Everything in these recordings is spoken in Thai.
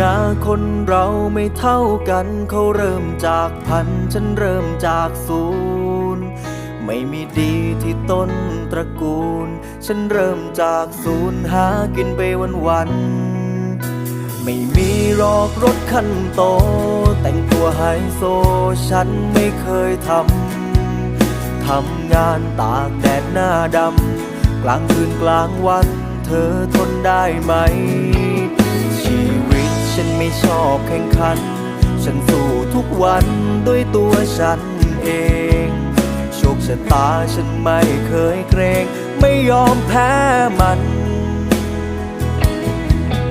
นาคนเราไม่เท่ากันเขาเริ่มจากพันฉันเริ่มจากศูนย์ไม่มีดีที่ต้นตระกูล ฉันเริ่มจากศูนย์หากินไปวันๆไม่มีหรอกรถคันโต แต่งตัวไฮโซฉันไม่เคยทำ ทำงานตากแดดหน้าดำ กลางคืนกลางวัน เธอทนได้ไหม ชอบแข่งขัน ฉันสู้ทุกวันด้วยตัวฉันเอง โชคชะตาฉันไม่เคยเกรง ไม่ยอมแพ้มัน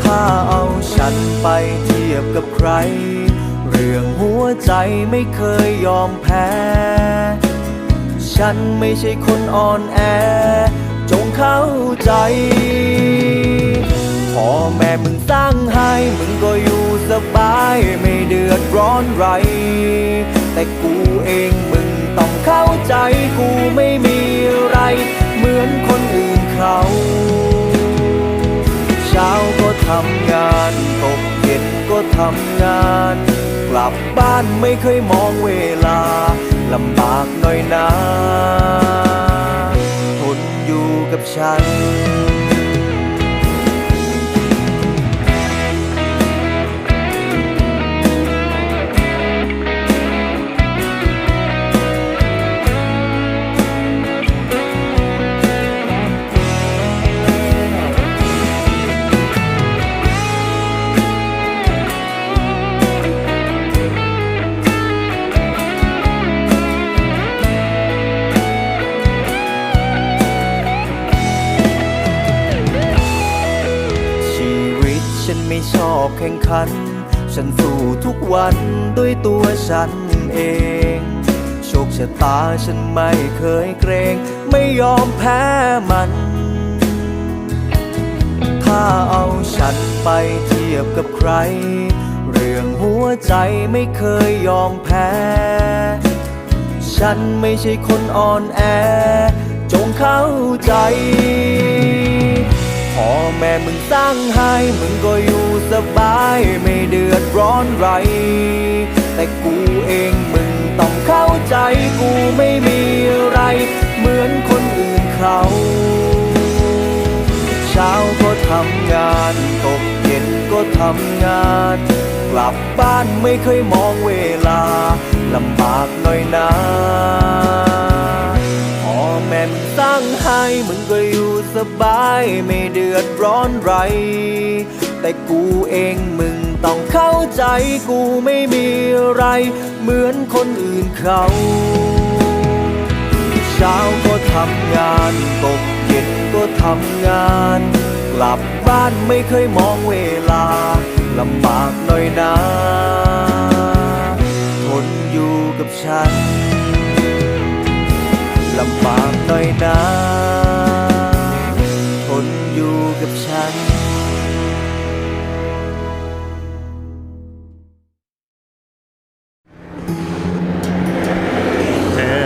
ถ้าเอาฉันไปเทียบกับใคร เรื่องหัวใจไม่เคยยอมแพ้ ฉันไม่ใช่คนอ่อนแอ จงเข้าใจพ่อแม่มึงสร้างให้มึงก็อยู่ สบายไม่เดือดร้อนไร แต่กูเองมึงต้องเข้าใจกูไม่มีอะไร เหมือนคนอื่นเขาเช้าก็ทำงานตกเย็นก็ทำงาน กลับบ้านไม่เคยมองเวลาลำบากหน่อยนะทนอยู่กับฉัน ฉันไม่ชอบแข่งขัน ฉันสู้ทุกวันด้วยตัวฉันเอง โชคชะตาฉันไม่เคยเกรง ไม่ยอมแพ้มัน ถ้าเอาฉันไปเทียบกับใคร เรื่องหัวใจไม่เคยยอมแพ้ ฉันไม่ใช่คนอ่อนแอ จงเข้าใจ พ่อแม่มึงสร้างให้มึงก็อยู่สบายไม่เดือดร้อนไร แต่กูเองมึงต้องเข้าใจกูไม่มีอะไร เหมือนคนอื่นเขา เช้าก็ทำงานตกเย็นก็ทำงาน กลับบ้านไม่เคยมองเวลาลำบากหน่อยนะพ่อแม่มึงสร้างให้มึง บายไม่เดือดร้อนไร แต่กูเองมึงต้องเข้าใจกูไม่มีอะไร เหมือนคนอื่นเขาเช้าก็ทำงานตกเย็นก็ทำงาน กลับบ้านไม่เคยมองเวลาลำบากหน่อยนะ อยู่กับฉันเธอ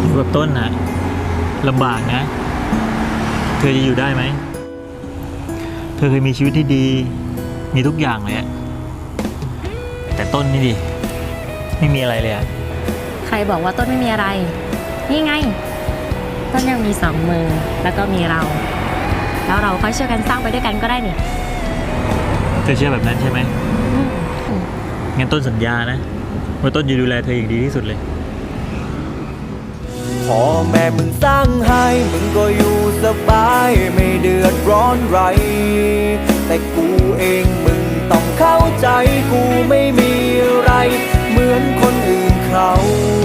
อยู่กับต้นนะลำบากนะ เธอจะอยู่ได้ไหม เธอเคยมีชีวิตที่ดี มีทุกอย่างเลยอะแต่ต้นนี่ดิ ไม่มีอะไรเลยอะใครบอกว่าต้นไม่มีอะไร นี่ไง ต้นยังมีสองมือแล้วก็มีเรา แล้วเราค่อยช่วยกันสร้างไปด้วยกันก็ได้นี่เธอเชื่อแบบนั้นใช่ไหมอืมอืมงั้นต้นสัญญานะว่าต้นจะดูแลเธออย่างดีที่สุดเลยพ่อแม่มึงสร้างให้มึงก็อยู่สบายไม่เดือดร้อนไร แต่กูเองมึงต้องเข้าใจกูไม่มีอะไร เหมือนคนอื่นเขาเช้า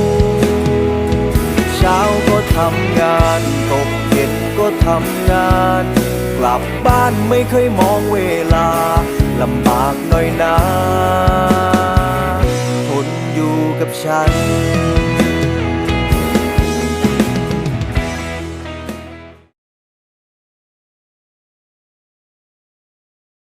ก็ทำงานตกเย็นก็ทำงาน กลับบ้านไม่เคยมองเวลาลำบากหน่อยนะทนอยู่กับฉัน